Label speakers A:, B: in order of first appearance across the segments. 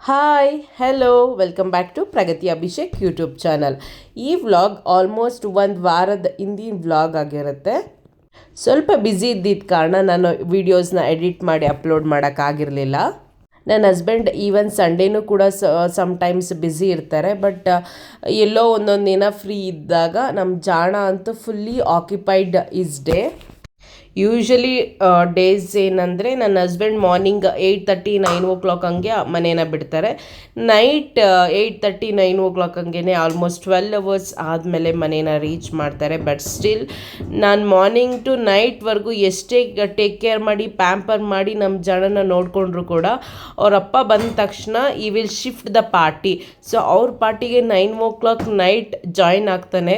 A: Hi hello welcome back to Pragathi Abhishek YouTube channel ಈ vlog almost ಒಂದು ವಾರದ ಹಿಂದಿನ ವ್ಲಾಗ್ ಆಗಿರುತ್ತೆ. ಸ್ವಲ್ಪ ಬ್ಯುಸಿ ಇದ್ದಿದ್ದ ಕಾರಣ ನಾನು ವೀಡಿಯೋಸ್ನ ಎಡಿಟ್ ಮಾಡಿ ಅಪ್ಲೋಡ್ ಮಾಡೋಕ್ಕಾಗಿರಲಿಲ್ಲ ನನ್ನ ಹಸ್ಬೆಂಡ್ ಈವನ್ ಸಂಡೇನೂ ಕೂಡ ಸಮ್ಟೈಮ್ಸ್ ಬ್ಯುಸಿ ಇರ್ತಾರೆ ಬಟ್ ಎಲ್ಲೋ ಒಂದೊಂದು ದಿನ ಫ್ರೀ ಇದ್ದಾಗ ನಮ್ಮ ಜಾಣ ಅಂತೂ fully occupied is day usually days ಏನಂದರೆ ನನ್ನ husband morning eight thirty nine o'clock ಹಂಗೆ ಮನೇನ ಬಿಡ್ತಾರೆ. Night eight thirty nine o'clock ಹಂಗೆ ಆಲ್ಮೋಸ್ಟ್ ಟ್ವೆಲ್ ಅವರ್ಸ್ ಆದಮೇಲೆ ಮನೇನ ರೀಚ್ ಮಾಡ್ತಾರೆ. ಬಟ್ ಸ್ಟಿಲ್ ನಾನು ಮಾರ್ನಿಂಗ್ ಟು ನೈಟ್ವರೆಗೂ ಎಷ್ಟೇ ಟೇಕ್ ಕೇರ್ ಮಾಡಿ ಪ್ಯಾಂಪರ್ ಮಾಡಿ ನಮ್ಮ ಜನನ ನೋಡಿಕೊಂಡ್ರು ಕೂಡ ಅವರಪ್ಪ ಬಂದ ತಕ್ಷಣ ಈ will shift the party so ಅವ್ರ ಪಾರ್ಟಿಗೆ nine o'clock night join ಆಗ್ತಾನೆ.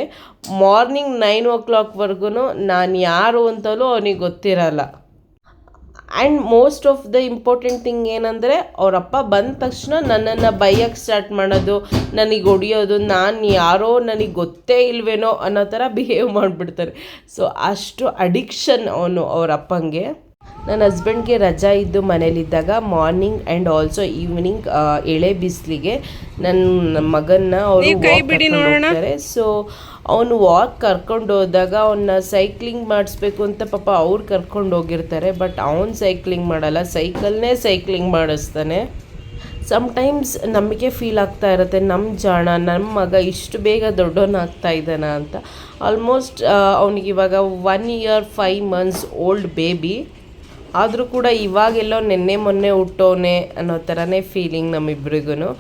A: ಮಾರ್ನಿಂಗ್ ನೈನ್ ಓ ಕ್ಲಾಕ್ವರೆಗೂ ನಾನು ಯಾರು ಅಂತಲೂ ಅವನಿಗೆ ಗೊತ್ತಿರಲ್ಲ. And most of the important thing ಏನಂದರೆ ಅವರಪ್ಪ ಬಂದ ತಕ್ಷಣ ನನ್ನನ್ನು ಬೈಯಕ್ಕೆ ಸ್ಟಾರ್ಟ್ ಮಾಡೋದು ನನಗೆ ಹೊಡಿಯೋದು ನಾನು ಯಾರೋ ನನಗೆ ಗೊತ್ತೇ ಇಲ್ವೇನೋ ಅನ್ನೋ ಥರ ಬಿಹೇವ್ ಮಾಡಿಬಿಡ್ತಾರೆ. ಸೊ ಅಷ್ಟು ಅಡಿಕ್ಷನ್ ಅವನು ಅವರಪ್ಪಂಗೆ ನನ್ನ ಹಸ್ಬೆಂಡ್ಗೆ ರಜಾ ಇದ್ದು ಮನೇಲಿದ್ದಾಗ ಮಾರ್ನಿಂಗ್ ಆ್ಯಂಡ್ ಆಲ್ಸೋ ಈವ್ನಿಂಗ್ ಎಳೆ ಬಿಸಿಲಿಗೆ ನನ್ನ ಮಗನ್ನ ಅವರು ಸೊ ಅವನು ವಾಕ್ ಕರ್ಕೊಂಡು ಹೋದಾಗ ಅವನ್ನ ಸೈಕ್ಲಿಂಗ್ ಮಾಡಿಸ್ಬೇಕು ಅಂತ ಪಾಪ ಅವ್ರು ಕರ್ಕೊಂಡು ಹೋಗಿರ್ತಾರೆ ಬಟ್ ಅವನು ಸೈಕ್ಲಿಂಗ್ ಮಾಡಲ್ಲ. ಸೈಕಲ್ನೇ ಸೈಕ್ಲಿಂಗ್ ಮಾಡಿಸ್ತಾನೆ. ಸಮ್ಟೈಮ್ಸ್ ನಮಗೆ ಫೀಲ್ ಆಗ್ತಾ ಇರುತ್ತೆ ನಮ್ಮ ಜಾಣ ನಮ್ಮ ಮಗ ಇಷ್ಟು ಬೇಗ ದೊಡ್ಡವನಾಗ್ತಾ ಇದ್ದಾನ ಅಂತ. Almost ಅವನಿಗಿವಾಗ one year five months old baby ಆದರೂ ಕೂಡ ಇವಾಗೆಲ್ಲೋ ನಿನ್ನೆ ಮೊನ್ನೆ ಹುಟ್ಟೋನೆ ಅನ್ನೋ ಥರನೇ ಫೀಲಿಂಗ್ ನಮ್ಮಿಬ್ರಿಗೂ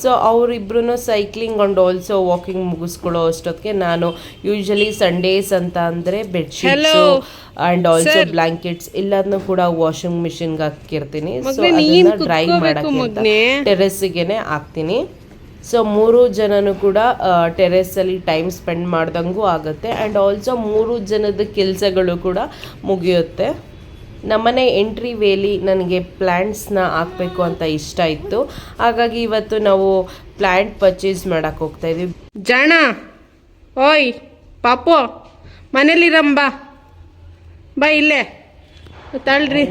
A: ಸೊ ಅವರಿಬ್ರು ಸೈಕ್ಲಿಂಗ್ ಅಂಡ್ ಆಲ್ಸೋ ವಾಕಿಂಗ್ ಮುಗಿಸ್ಕೊಳ್ಳೋ ಅಷ್ಟೊತ್ತಿಗೆ ನಾನು ಯೂಶಲಿ ಸಂಡೇಸ್ ಅಂತ ಅಂದರೆ ಬೆಡ್ಶೀಟ್ಸು ಆ್ಯಂಡ್ ಆಲ್ಸೋ ಬ್ಲಾಂಕೆಟ್ಸ್ ಎಲ್ಲದನ್ನು ಕೂಡ ವಾಷಿಂಗ್ ಮಿಷಿನ್ಗೆ ಹಾಕಿರ್ತೀನಿ ಸೊ ಅದನ್ನ ಡ್ರೈ ಮಾಡೋಕ್ಕೆ ಟೆರೆಸ್ಸಿಗೆ ಹಾಕ್ತೀನಿ. ಸೊ ಮೂರು ಜನನು ಕೂಡ ಟೆರೆಸಲ್ಲಿ ಟೈಮ್ ಸ್ಪೆಂಡ್ ಮಾಡ್ದಂಗೂ ಆಗುತ್ತೆ. ಆ್ಯಂಡ್ ಆಲ್ಸೋ ಮೂರು ಜನದ ಕೆಲಸಗಳು ಕೂಡ ಮುಗಿಯುತ್ತೆ. ನಮ್ಮನೆ ಎಂಟ್ರಿ ವೇಲಿ ನನಗೆ ಪ್ಲ್ಯಾಂಟ್ಸ್ನ ಹಾಕಬೇಕು ಅಂತ ಇಷ್ಟ ಇತ್ತು. ಹಾಗಾಗಿ ಇವತ್ತು ನಾವು ಪ್ಲ್ಯಾಂಟ್ ಪರ್ಚೇಸ್ ಮಾಡೋಕ್ಕೆ ಹೋಗ್ತಾ ಇದೀವಿ.
B: ಜಾಣ, ಓಯ್, ಪಾಪು ಮನೇಲಿರಂಬ ಬಾ. ಇಲ್ಲೇ. ತಳ್ರಿ.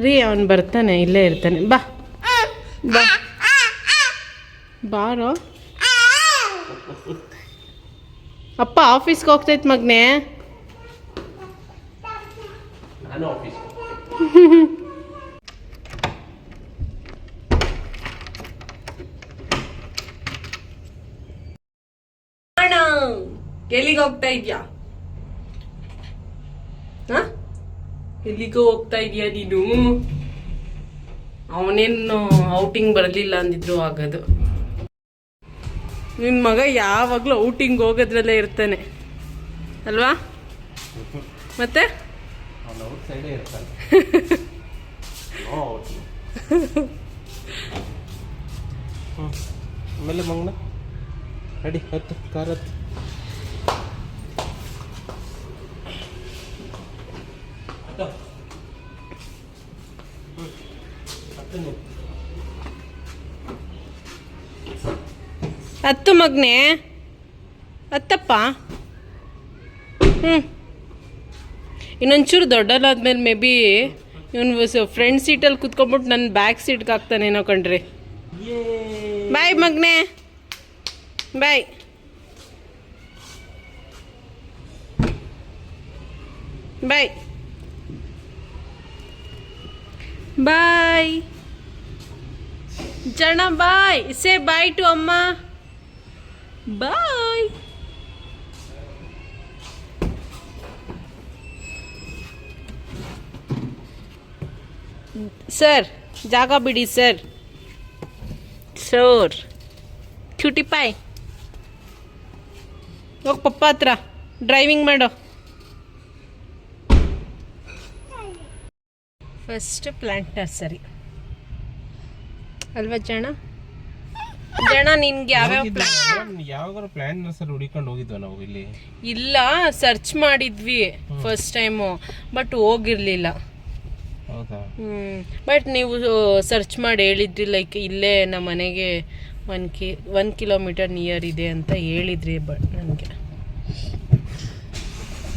B: ರೀ, ಅವನು ಬರ್ತಾನೆ, ಇಲ್ಲೇ ಇರ್ತಾನೆ. ಬಾ. ಬಾ. ಬಾರೋ. ಅಪ್ಪ ಆಫೀಸ್ಗೆ ಹೋಗ್ತೈತೆ ಮಗನೇ.
A: ನಾನು office.
B: ಎಲ್ಲಿಗೆ ಹೋಗ್ತಾ ಇದ್ಯಾ? ಎಲ್ಲಿಗೋ ಹೋಗ್ತಾ ಇದೀಯ ನೀನು? ಅವನೇನು ಔಟಿಂಗ್ ಬರಲಿಲ್ಲ ಅಂದಿದ್ರು ಆಗೋದು ನಿನ್ನ ಮಗ ಯಾವಾಗಲೂ ಔಟಿಂಗ್ ಹೋಗೋದ್ರಲ್ಲೇ ಇರ್ತಾನೆ. ಅಲ್ವಾ? ಮತ್ತೆ?
A: ಅವ್ನು ಔಟ್ ಸೈಡೇ ಇರ್ತಾನೆ ಆಮೇಲೆ ಮಂಗನ ರೆಡಿ ಹತ್ತು ಕಾರ್ ಹತ್ತು
B: ಹತ್ತು ಮಗ್ನೆ. ಹತ್ತಪ್ಪ. ಹ್ಞೂ ಇನ್ನೊಂಚೂರು ದೊಡ್ಡಲಾದ್ಮೇಲೆ ಮೇ ಬಿ ಇವನು ಫ್ರಂಟ್ ಸೀಟಲ್ಲಿ ಕುತ್ಕೊಂಡ್ಬಿಟ್ಟು ನನ್ನ ಬ್ಯಾಕ್ ಸೀಟ್ಗೆ ಹಾಕ್ತಾನೇನೋ ಕಣ್ರಿ. ಬಾಯ್ ಮಗ್ನೆ. ಬಾಯ್ ಬಾಯ್ ಬಾಯ್ ಜನ ಬಾಯ್ ಸೇ ಬಾಯ್ ಟು ಅಮ್ಮ ಬಾಯ್ ಸರ್ ಜಾಗ ಬಿಡಿ ಸರ್. ಸೋರ್. ಕ್ಯೂಟಿ ಪಾಯ್ ಹೋಗಿ ಪಪ್ಪ ಹತ್ರ. ಡ್ರೈವಿಂಗ್ ಮಾಡೋ. ಫಸ್ಟ್ ಪ್ಲಾಂಟ್ ನರ್ಸರಿ ಅಲ್ವಾ ಜಣ ಜಣ ನಿನ್ಗೆ ಯಾವ್ಯಾವ ಯಾವಾಗ
A: ಯಾವಾಗಾರ ಪ್ಲಾನ್ ಸರ್ ಹುಡಿಕೊಂಡು ಹೋಗಿದ್ವ ನಾವು ಇಲ್ಲಿ?
B: ಇಲ್ಲ ಸರ್ಚ್ ಮಾಡಿದ್ವಿ ಫಸ್ಟ್ ಟೈಮು ಬಟ್ ಹೋಗಿರ್ಲಿಲ್ಲ. ಹ್ಮ್. ಬಟ್ ನೀವು ಸರ್ಚ್ ಮಾಡಿ ಹೇಳಿದ್ರಿ ಲೈಕ್ ಇಲ್ಲೇ ನಮ್ಮ ಮನೆಗೆ ಒನ್ ಕಿ ಒನ್ ಕಿಲೋಮೀಟರ್ ನಿಯರ್ ಇದೆ ಅಂತ ಹೇಳಿದ್ರಿ ಬಟ್ ನನಗೆ.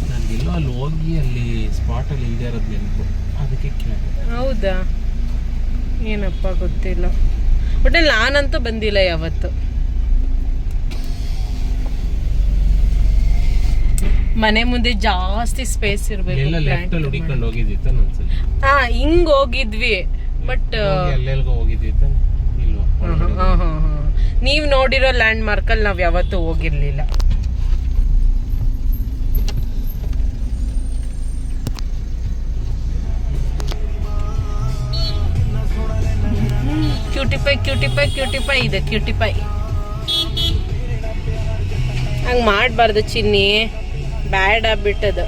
A: ನನಗೆಲ್ಲೋ ಅಲ್ಲಿ ಹೋಗಿ ಅಲ್ಲಿ ಸ್ಪಾಟಲ್ಲಿ ಇಲ್ಲದೆ ಇರೋದು ನೆನಪು. ಅದಕ್ಕೆ ಕೇಳಿದೆ.
B: ಹೌದಾ? ಏನಪ್ಪ ಗೊತ್ತಿಲ್ಲ. ಬಟ್ ನಾನಂತೂ ಬಂದಿಲ್ಲ ಯಾವತ್ತು. ಮನೆ ಮುಂದೆ ಜಾಸ್ತಿ ಸ್ಪೇಸ್ ಇರಬೇಕು
C: ಎಲ್ಲ ಲೆಫ್ಟ್ ಅಲ್ಲಿ ಹುಡಿಕೊಂಡು ಹೋಗಿದ್ದಿತ್ತ ಅನ್ಸುತ್ತೆ.
B: ಹಾ ಹಿಂಗ್ ಹೋಗಿದ್ವಿ. ಬಟ್
C: ಎಲ್ಲೆಲ್ಗೋ ಹೋಗಿದ್ದಿತ್ತ ಇಲ್ವಾ?
B: ನೀವ್ ನೋಡಿರೋ ಲ್ಯಾಂಡ್ ಮಾರ್ಕ್ ಅಲ್ಲಿ ನಾವ್ ಯಾವತ್ತೂ ಹೋಗಿರ್ಲಿಲ್ಲ. ಕ್ಯೂಟಿಫೈ ಕ್ಯೂಟಿಫೈ ಕ್ಯೂಟಿಫೈ ಇದೆ ಕ್ಯೂಟಿಫೈ ಹಂಗ್ ಮಾಡಬಾರ್ದು ಚಿನ್ನಿ. ಬ್ಯಾಡ್ ಆಗ್ಬಿಟ್ಟದು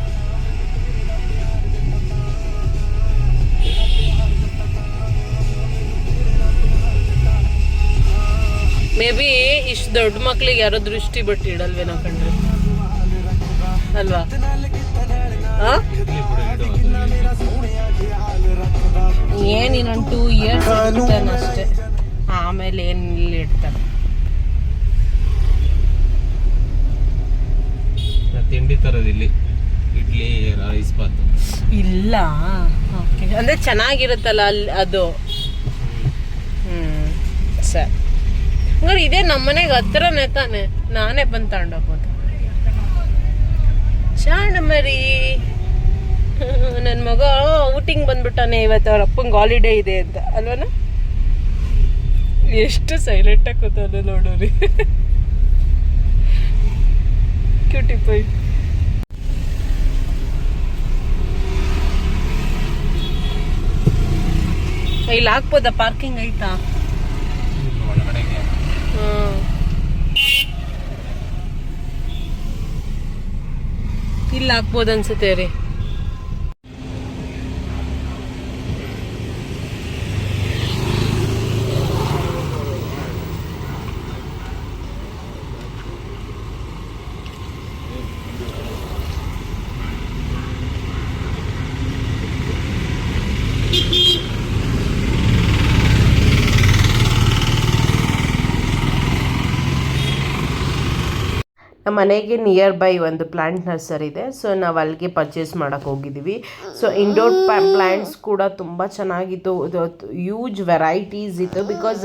B: ಮೇ ಬಿ ಇಷ್ಟು ದೊಡ್ಡ ಮಕ್ಳಿಗೆ ಯಾರೋ ದೃಷ್ಟಿ ಬಿಟ್ಟು ಇಡಲ್ವೇನೋ ಕಣ್ರಿ ಅಲ್ವಾ ಆ?
C: ಇರ್ಲಿ ಬಿಡು ಇಡು ಅದು.
B: ಏನ್ ಇನ್ನೊಂದು ಟೂ ಇಯರ್ಸ್ ಅಷ್ಟೇ ಆಮೇಲೆ ಏನ್ ಇಲ್ಲಿ ಇಡ್ತಾನೆ
C: ನಾ ತಿಂಡಿ ತರೋದು ಇಲ್ಲಿ. Idli rice bath.
B: ಇಲ್ಲ. ಓಕೆ ಅಂದ್ರೆ ಚೆನ್ನಾಗಿರುತ್ತಲ್ಲ ಅಲ್ಲಿ ಅದು? ಹ್ಮ್. ಸರಿ. ಹಂಗಾರೆ ಇದೇ ನಮ್ಮನೆಗೆ ಹತ್ರನೇ ತಾನೆ. ನಾನೇ ಬಂದು ತಗೊಂಡೋಗ್ಬೋದು. ಚಾಣ ಮರಿ. ನನ್ನ ಮಗ ಊಟಿಂಗ್ ಬಂದ್ಬಿಟ್ಟಾನೆ ಇವತ್ತು. ಅವ್ರ ಅಪ್ಪಂಗೆ ಹಾಲಿಡೇ ಇದೆ ಅಂತ. ಅಲ್ವನ? ಎಷ್ಟು ಸೈಲೆಂಟಾಗಿ ಕೂತಾನೆ ನೋಡೋರಿ ಕ್ಯೂಟಿ ಪೈ ಇಲ್ಲಿ ಹಾಕ್ಬೋದಾ? ಪಾರ್ಕಿಂಗ್ ಐತಾ. ಇಲ್ಲಿ ಹಾಕ್ಬೋದು ಅನ್ಸುತ್ತೆ ರೀ.
A: ಮನೆಗೆ ನಿಯರ್ ಬೈ ಒಂದು ಪ್ಲ್ಯಾಂಟ್ ನರ್ಸರಿ ಇದೆ. ಸೊ ನಾವು ಅಲ್ಲಿಗೆ ಪರ್ಚೇಸ್ ಮಾಡೋಕ್ಕೆ ಹೋಗಿದ್ದೀವಿ ಸೊ ಇಂಡೋರ್ ಪ್ಲ್ಯಾಂಟ್ಸ್ ಕೂಡ ತುಂಬ ಚೆನ್ನಾಗಿತ್ತು. ಯೂಜ್ ವೆರೈಟೀಸ್ ಇತ್ತು ಬಿಕಾಸ್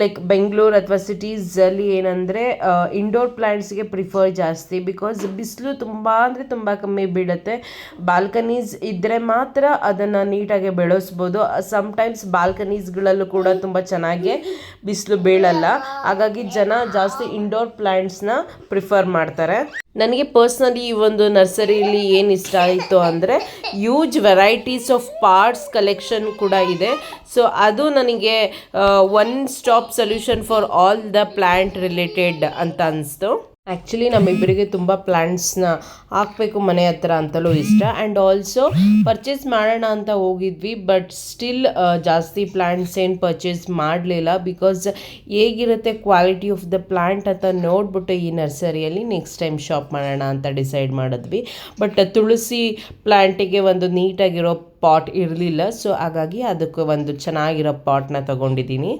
A: ಲೈಕ್ ಬೆಂಗಳೂರು ಅಥವಾ ಸಿಟೀಸಲ್ಲಿ ಏನಂದರೆ ಇಂಡೋರ್ ಪ್ಲ್ಯಾಂಟ್ಸ್ಗೆ ಪ್ರಿಫರ್ ಜಾಸ್ತಿ ಬಿಕಾಸ್ ಬಿಸಿಲು ತುಂಬ ಅಂದರೆ ತುಂಬ ಕಮ್ಮಿ ಬೀಳುತ್ತೆ. ಬಾಲ್ಕನೀಸ್ ಇದ್ದರೆ ಮಾತ್ರ ಅದನ್ನು ನೀಟಾಗಿ ಬೆಳೆಸ್ಬೋದು. ಸಮ್ಟೈಮ್ಸ್ ಬಾಲ್ಕನೀಸ್ಗಳಲ್ಲೂ ಕೂಡ ತುಂಬ ಚೆನ್ನಾಗಿ ಬಿಸಿಲು ಬೀಳಲ್ಲ. ಹಾಗಾಗಿ ಜನ ಜಾಸ್ತಿ ಇಂಡೋರ್ ಪ್ಲ್ಯಾಂಟ್ಸ್ನ ಪ್ರಿಫರ್ ಮಾಡ್ತಾರೆ. ನನಗೆ ಪರ್ಸ್ನಲಿ ಈ ಒಂದು ನರ್ಸರಿಲಿ ಏನು ಇಷ್ಟ ಆಯಿತು ಅಂದರೆ huge varieties of parts collection ಕೂಡ ಇದೆ. ಸೊ ಅದು ನನಗೆ one stop solution for all the plant related ಅಂತ ಅನಿಸ್ತು. ಆ್ಯಕ್ಚುಲಿ ನಮ್ಮಿಬ್ಬರಿಗೆ ತುಂಬ ಪ್ಲ್ಯಾಂಟ್ಸ್ನ ಹಾಕಬೇಕು ಮನೆ ಹತ್ರ ಅಂತಲೂ ಇಷ್ಟ. ಆ್ಯಂಡ್ ಆಲ್ಸೋ ಪರ್ಚೇಸ್ ಮಾಡೋಣ ಅಂತ ಹೋಗಿದ್ವಿ ಬಟ್ ಸ್ಟಿಲ್ ಜಾಸ್ತಿ ಪ್ಲ್ಯಾಂಟ್ಸ್ ಏನು ಪರ್ಚೇಸ್ ಮಾಡಲಿಲ್ಲ ಬಿಕಾಸ್ ಹೇಗಿರುತ್ತೆ ಕ್ವಾಲಿಟಿ ಆಫ್ ದ ಪ್ಲ್ಯಾಂಟ್ ಅಂತ ನೋಡ್ಬಿಟ್ಟು ಈ ನರ್ಸರಿಯಲ್ಲಿ ನೆಕ್ಸ್ಟ್ ಟೈಮ್ ಶಾಪ್ ಮಾಡೋಣ ಅಂತ ಡಿಸೈಡ್ ಮಾಡಿದ್ವಿ. ಬಟ್ ತುಳಸಿ ಪ್ಲ್ಯಾಂಟಿಗೆ ಒಂದು ನೀಟಾಗಿರೋ ಪಾಟ್ ಇರಲಿಲ್ಲ ಸೊ ಹಾಗಾಗಿ ಅದಕ್ಕೆ ಒಂದು ಚೆನ್ನಾಗಿರೋ ಪಾಟ್ನ ತಗೊಂಡಿದ್ದೀನಿ.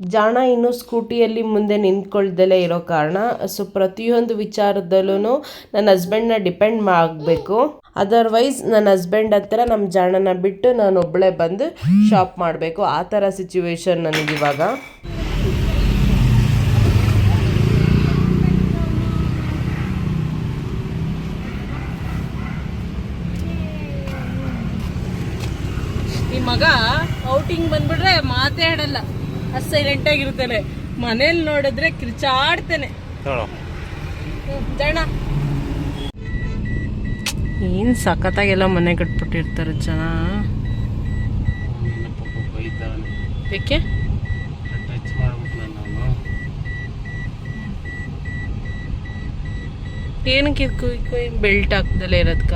A: ಜಾಣ ಇನ್ನು ಸ್ಕೂಟಿಯಲ್ಲಿ ಮುಂದೆ ನಿಂತ್ಕೊಳ್ದಲೇ ಇರೋ ಕಾರಣ ಸೊ ಪ್ರತಿಯೊಂದು ವಿಚಾರದಲ್ಲೂ ನನ್ನ ಹಸ್ಬೆಂಡ್ನ ಡಿಪೆಂಡ್ ಆಗಬೇಕು. ಅದರ್ವೈಸ್ ನನ್ನ ಹಸ್ಬೆಂಡ್ ಹತ್ರ ನಮ್ಮ ಜಾಣನ ಬಿಟ್ಟು ನಾನು ಒಬ್ಬಳೇ ಬಂದು ಶಾಪ್ ಮಾಡಬೇಕು. ಆ ಥರ ಸಿಚುವೇಶನ್ ನನಗಿವಾಗ
B: ಈ ಮಗ ಔಟಿಂಗ್ ಬಂದ್ಬಿಟ್ರೆ ಮಾತೇ ಆಡಲ್ಲ. ಅಷ್ಟು ಸೈಲೆಂಟ್ ಆಗಿರ್ತಾನೆ ಮನೇಲಿ ನೋಡಿದ್ರೆ ಕಿರ್ಚಾಡ್ತಾನೆ. ಜನ. ಏನ್ ಸಖತ್ತಾಗೆಲ್ಲ ಮನೆ ಕಟ್ಬಿಟ್ಟಿರ್ತಾರೆ ಜನ. ಏಕೆ? ಏನಕ್ಕೆ ಬೆಲ್ಟ್ ಹಾಕ್ದಲ್ಲೇ ಇರೋದ್ಕ?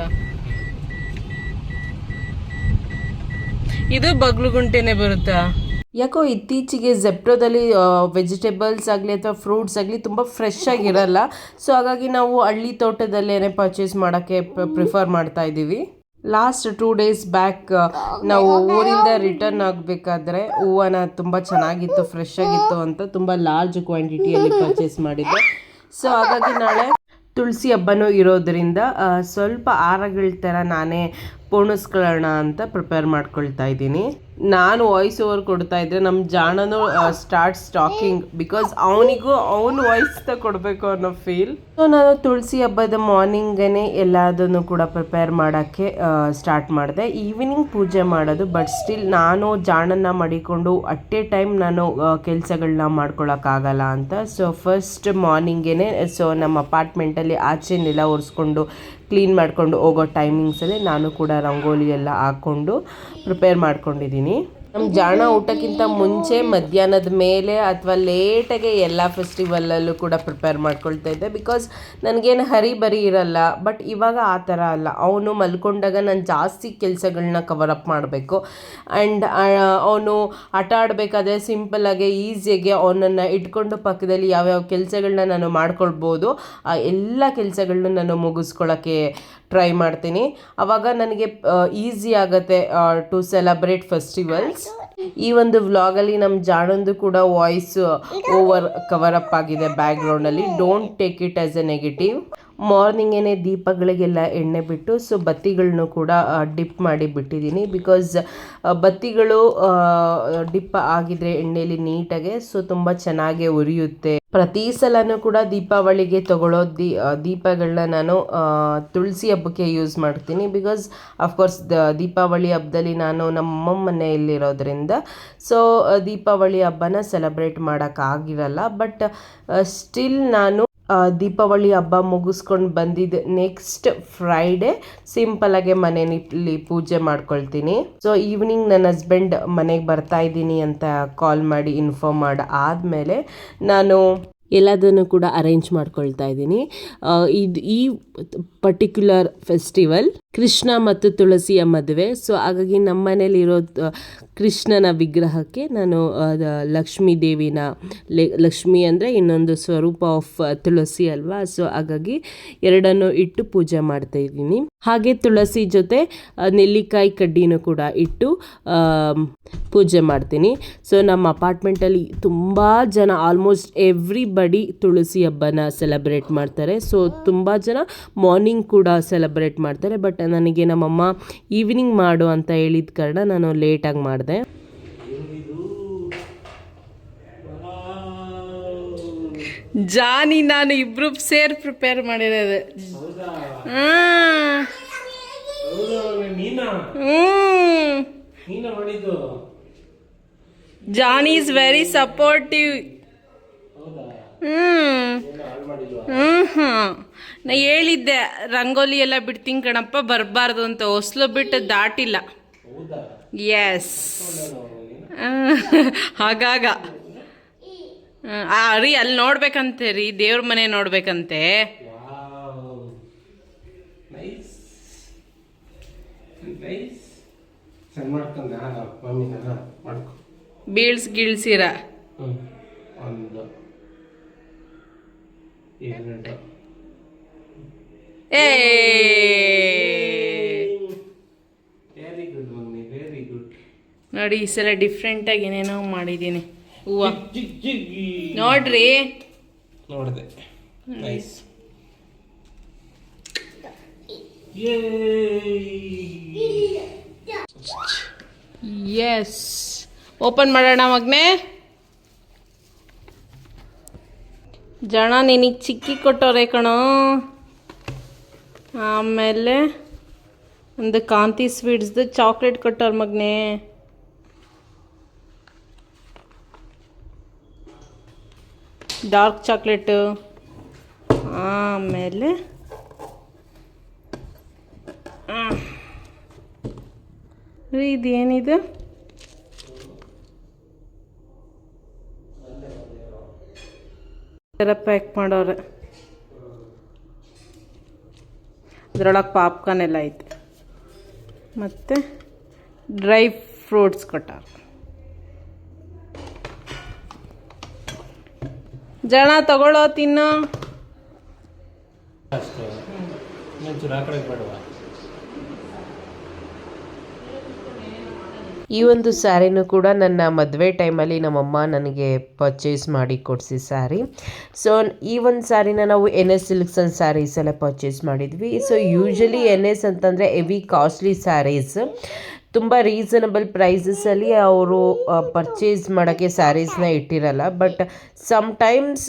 B: ಇದು ಬಗ್ಲು ಗುಂಟೆನೆ ಬರುತ್ತಾ?
A: ಯಾಕೋ ಇತ್ತೀಚೆಗೆ ಜೆಪ್ಟೋದಲ್ಲಿ ವೆಜಿಟೇಬಲ್ಸ್ ಆಗಲಿ ಅಥವಾ ಫ್ರೂಟ್ಸ್ ಆಗಲಿ ತುಂಬ ಫ್ರೆಶ್ ಆಗಿರಲ್ಲ. ಸೊ ಹಾಗಾಗಿ ನಾವು ಹಳ್ಳಿ ತೋಟದಲ್ಲೇ ಪರ್ಚೇಸ್ ಮಾಡೋಕ್ಕೆ ಪ್ರಿಫರ್ ಮಾಡ್ತಾ ಇದ್ದೀವಿ. ಲಾಸ್ಟ್ ಟೂ ಡೇಸ್ ಬ್ಯಾಕ್ ನಾವು ಊರಿಂದ ರಿಟರ್ನ್ ಆಗಬೇಕಾದ್ರೆ ಹೂವನ ತುಂಬ ಚೆನ್ನಾಗಿತ್ತು ಫ್ರೆಶ್ ಆಗಿತ್ತು ಅಂತ ತುಂಬ ಲಾರ್ಜ್ ಕ್ವಾಂಟಿಟಿಯಲ್ಲಿ ಪರ್ಚೇಸ್ ಮಾಡಿದ್ದೆ. ಸೊ ಹಾಗಾಗಿ ನಾಳೆ ತುಳಸಿ ಹಬ್ಬನೂ ಇರೋದ್ರಿಂದ ಸ್ವಲ್ಪ ಆರಗಳ ಥರ ನಾನೇ ಪೋಣಿಸ್ಕೊಳ್ಳೋಣ ಅಂತ ಪ್ರಿಪೇರ್ ಮಾಡ್ಕೊಳ್ತಾ ಇದ್ದೀನಿ. ನಾನು ವಾಯ್ಸ್ ಓವರ್ ಕೊಡ್ತಾ ಇದ್ರೆ ನಮ್ಮ ಜಾಣನು ಸ್ಟಾರ್ಟ್ ಸ್ಟಾಕಿಂಗ್ ಬಿಕಾಸ್ ಅವನಿಗೂ ವಾಯ್ಸ್ ತ ಕೊಡಬೇಕು ಅನ್ನೋ ಫೀಲ್ ಸೊ ನಾನು ತುಳಸಿ ಹಬ್ಬದ ಮಾರ್ನಿಂಗೇ ಎಲ್ಲದನ್ನು ಕೂಡ ಪ್ರಿಪೇರ್ ಮಾಡೋಕ್ಕೆ ಸ್ಟಾರ್ಟ್ ಮಾಡಿದೆ. ಈವ್ನಿಂಗ್ ಪೂಜೆ ಮಾಡೋದು ಬಟ್ ಸ್ಟಿಲ್ ನಾನು ಜಾಣನ ಮಡಿಕೊಂಡು ಅಟ್ ಎ ಟೈಮ್ ನಾನು ಕೆಲಸಗಳನ್ನ ಮಾಡ್ಕೊಳಕ್ಕಾಗಲ್ಲ ಅಂತ. ಸೊ ಫಸ್ಟ್ ಮಾರ್ನಿಂಗೇ ಸೊ ನಮ್ಮ ಅಪಾರ್ಟ್ಮೆಂಟಲ್ಲಿ ಆಚೆ ನೆಲ ಒರೆಸ್ಕೊಂಡು ಕ್ಲೀನ್ ಮಾಡ್ಕೊಂಡು ಹೋಗೋ ಟೈಮಿಂಗ್ಸಲ್ಲಿ ನಾನು ಕೂಡ ರಂಗೋಲಿ ಎಲ್ಲ ಹಾಕ್ಕೊಂಡು ಪ್ರಿಪೇರ್ ಮಾಡ್ಕೊಂಡಿದ್ದೀನಿ. ನಮ್ಮ ಜಾಣ ಊಟಕ್ಕಿಂತ ಮುಂಚೆ ಮಧ್ಯಾಹ್ನದ ಮೇಲೆ ಅಥವಾ ಲೇಟಾಗೆ ಎಲ್ಲ ಫೆಸ್ಟಿವಲಲ್ಲೂ ಕೂಡ ಪ್ರಿಪೇರ್ ಮಾಡ್ಕೊಳ್ತಾ ಇದ್ದೆ. ಬಿಕಾಸ್ ನನಗೇನು ಹರಿ ಬರಿ ಇರಲ್ಲ. ಬಟ್ ಇವಾಗ ಆ ಥರ ಅಲ್ಲ. ಅವನು ಮಲ್ಕೊಂಡಾಗ ನಾನು ಜಾಸ್ತಿ ಕೆಲಸಗಳನ್ನ ಕವರ್ ಅಪ್ ಮಾಡಬೇಕು. ಆ್ಯಂಡ್ ಅವನು ಆಟ ಆಡಬೇಕಾದ್ರೆ ಸಿಂಪಲ್ಲಾಗಿ ಈಸಿಯಾಗಿ ಅವನನ್ನು ಇಟ್ಕೊಂಡು ಪಕ್ಕದಲ್ಲಿ ಯಾವ್ಯಾವ ಕೆಲಸಗಳನ್ನ ನಾನು ಮಾಡ್ಕೊಳ್ಬೋದು, ಆ ಎಲ್ಲ ಕೆಲಸಗಳನ್ನ ನಾನು ಮುಗಿಸ್ಕೊಳ್ಳೋಕ್ಕೆ ಟ್ರೈ ಮಾಡ್ತೀನಿ. ಅವಾಗ ನನಗೆ ಈಸಿ ಆಗುತ್ತೆ ಟು ಸೆಲೆಬ್ರೇಟ್ ಫೆಸ್ಟಿವಲ್ಸ್ ಈ ಒಂದು ವ್ಲಾಗಲ್ಲಿ ನಮ್ಮ ಜಾಣಂದು ಕೂಡ ವಾಯ್ಸ್ ಓವರ್ ಕವರ್ ಅಪ್ ಆಗಿದೆ ಬ್ಯಾಕ್ಗ್ರೌಂಡಲ್ಲಿ don't take it as a negative ಮಾರ್ನಿಂಗೇನೆ ದೀಪಗಳಿಗೆಲ್ಲ ಎಣ್ಣೆ ಬಿಟ್ಟು ಸೊ ಬತ್ತಿಗಳನ್ನು ಕೂಡ ಡಿಪ್ ಮಾಡಿ ಬಿಟ್ಟಿದ್ದೀನಿ. ಬಿಕಾಸ್ ಬತ್ತಿಗಳು ಡಿಪ್ ಆಗಿದ್ರೆ ಎಣ್ಣೆಯಲ್ಲಿ ನೀಟಾಗೆ ಸೊ ತುಂಬ ಚೆನ್ನಾಗಿ ಉರಿಯುತ್ತೆ. ಪ್ರತಿ ಸಲನೂ ಕೂಡ ದೀಪಾವಳಿಗೆ ತಗೊಳ್ಳೋ ದೀ ದೀಪಗಳನ್ನ ನಾನು ತುಳಸಿ ಹಬ್ಬಕ್ಕೆ ಯೂಸ್ ಮಾಡ್ತೀನಿ. ಬಿಕಾಸ್ ಅಫ್ಕೋರ್ಸ್ ದೀಪಾವಳಿ ಹಬ್ಬದಲ್ಲಿ ನಾನು ನಮ್ಮ ಮನೆಯಲ್ಲಿರೋದ್ರಿಂದ ಸೊ ದೀಪಾವಳಿ ಹಬ್ಬನ ಸೆಲೆಬ್ರೇಟ್ ಮಾಡೋಕ್ಕಾಗಿರಲ್ಲ ಬಟ್ ಸ್ಟಿಲ್ ನಾನು ದೀಪಾವಳಿ ಹಬ್ಬ ಮುಗಿಸ್ಕೊಂಡು ಬಂದಿದ್ದು ನೆಕ್ಸ್ಟ್ ಫ್ರೈಡೆ ಸಿಂಪಲಾಗೆ ಮನೇಲಿ ಪೂಜೆ ಮಾಡ್ಕೊಳ್ತೀನಿ. ಸೊ ಈವ್ನಿಂಗ್ ನನ್ನ ಹಸ್ಬೆಂಡ್ ಮನೆಗೆ ಬರ್ತಾ ಇದ್ದೀನಿ ಅಂತ ಕಾಲ್ ಮಾಡಿ ಇನ್ಫಾರ್ಮ್ ಮಾಡಿ ಆದಮೇಲೆ ನಾನು ಎಲ್ಲದನ್ನು ಕೂಡ ಅರೇಂಜ್ ಮಾಡ್ಕೊಳ್ತಾ ಇದ್ದೀನಿ. ಇದು ಈ ಪರ್ಟಿಕ್ಯುಲರ್ ಫೆಸ್ಟಿವಲ್ ಕೃಷ್ಣ ಮತ್ತು ತುಳಸಿಯ ಮದುವೆ. ಸೊ ಹಾಗಾಗಿ ನಮ್ಮ ಮನೇಲಿರೋ ಕೃಷ್ಣನ ವಿಗ್ರಹಕ್ಕೆ ನಾನು ಲಕ್ಷ್ಮೀ ದೇವಿನ ಲಕ್ಷ್ಮಿ ಅಂದರೆ ಇನ್ನೊಂದು ಸ್ವರೂಪ ಆಫ್ ತುಳಸಿ ಅಲ್ವಾ? ಸೊ ಹಾಗಾಗಿ ಎರಡನ್ನು ಇಟ್ಟು ಪೂಜೆ ಮಾಡ್ತಾ ಇದ್ದೀನಿ. ಹಾಗೆ ತುಳಸಿ ಜೊತೆ ನೆಲ್ಲಿಕಾಯಿ ಕಡ್ಡಿನೂ ಕೂಡ ಇಟ್ಟು ಪೂಜೆ ಮಾಡ್ತೀನಿ. ಸೊ ನಮ್ಮ ಅಪಾರ್ಟ್ಮೆಂಟಲ್ಲಿ ತುಂಬ ಜನ ಆಲ್ಮೋಸ್ಟ್ ಎವ್ರಿ ಬಡಿ ತುಳಸಿ ಹಬ್ಬನ ಸೆಲೆಬ್ರೇಟ್ ಮಾಡ್ತಾರೆ. ಸೊ ತುಂಬ ಜನ ಮಾರ್ನಿಂಗ್ ಕೂಡ ಸೆಲೆಬ್ರೇಟ್ ಮಾಡ್ತಾರೆ. ಬಟ್ ನನಗೆ ನಮ್ಮಮ್ಮ ಈವ್ನಿಂಗ್ ಮಾಡು ಅಂತ ಹೇಳಿದ ಕಾರಣ ನಾನು ಲೇಟಾಗಿ ಮಾಡಿದೆ
B: ಜಾನಿ, ನಾನು ಇಬ್ರು ಸೇರ್ ಪ್ರಿಪೇರ್ ಮಾಡಿರೋದು. Jaani is very supportive hmm. ನಾ ಹೇಳಿದ್ದೆ, ರಂಗೋಲಿ ಎಲ್ಲ ಬಿಡ್ತೀನಿ ಕಣಪ್ಪ, ಬರಬಾರ್ದು ಅಂತ. ಹೊಸ್ಲು ಬಿಟ್ಟು ದಾಟಿಲ್ಲ. ಎಸ್ ಹಾಗಾಗ. ರೀ ಅಲ್ಲಿ ನೋಡ್ಬೇಕಂತೆ ರೀ ದೇವ್ರ ಮನೆ ನೋಡ್ಬೇಕಂತೆ. ಬೀಳ್ಸ್ ಗಿಳ್ಸಿರ. ಏ
C: very good mummy very good
B: ನೋಡಿ ಈ ಸಲ ಡಿಫ್ರೆಂಟಾಗಿ ಏನೇನೋ ಮಾಡಿದ್ದೀನಿ. ಹೂವು. ನೋಡ್ರಿ.
C: ನೋಡಿದೆ. ನೈಸ್
B: ಎಸ್ ಓಪನ್ ಮಾಡೋಣ ಮಗ್ನೆ. ಜನ ನಿನಗೆ ಚಿಕ್ಕಿ ಕೊಟ್ಟವ್ರೆ ಕಣೋ. ಆಮೇಲೆ ಒಂದು ಕಾಂತಿ ಸ್ವೀಟ್ಸ್ದು ಚಾಕ್ಲೇಟ್ ಕೊಟ್ಟವ್ರ ಮಗ್ನೆ. Dark chocolate. ಆಮೇಲೆ ಇದೇನಿದು? ಥರ ಪ್ಯಾಕ್ ಮಾಡೋರೆ. ಅದ್ರೊಳಗೆ ಪಾಪ್ಕಾರ್ನ್ ಎಲ್ಲ ಐತೆ. ಮತ್ತು ಡ್ರೈ ಫ್ರೂಟ್ಸ್ ಕೊಟ್ಟಾರ. ಜನ ತಗೊಳ್ಳೋ ತಿನ್ನೋ.
C: ಅಷ್ಟೇ. ಇನ್ನೊಂಚೂರು ಆ ಕಡೆ ಬೇಡವಾ
A: ಈ ಒಂದು ಸ್ಯಾರಿನೂ ಕೂಡ ನನ್ನ ಮದುವೆ ಟೈಮಲ್ಲಿ ನಮ್ಮಮ್ಮ ನನಗೆ ಪರ್ಚೇಸ್ ಮಾಡಿ ಕೊಡಿಸಿ ಸ್ಯಾರಿ. ಸೊ ಈ ಒಂದು ಸ್ಯಾರಿನ ನಾವು ಎನ್ ಎಸ್ ಸಿಲ್ಕ್ಸ್ ಅಂಡ್ ಸ್ಯಾರೀಸಲ್ಲೇ ಪರ್ಚೇಸ್ ಮಾಡಿದ್ವಿ. ಸೊ ಯೂಶಲಿ ಎನ್ ಎಸ್ ಅಂತಂದರೆ ಹೆವಿ ಕಾಸ್ಟ್ಲಿ ಸ್ಯಾರೀಸ್ ತುಂಬ ರೀಸನಬಲ್ ಪ್ರೈಸಸಲ್ಲಿ ಅವರು ಪರ್ಚೇಸ್ ಮಾಡೋಕ್ಕೆ ಸ್ಯಾರೀಸ್ನ ಇಟ್ಟಿರಲ್ಲ. ಬಟ್ ಸಮ್ಟೈಮ್ಸ್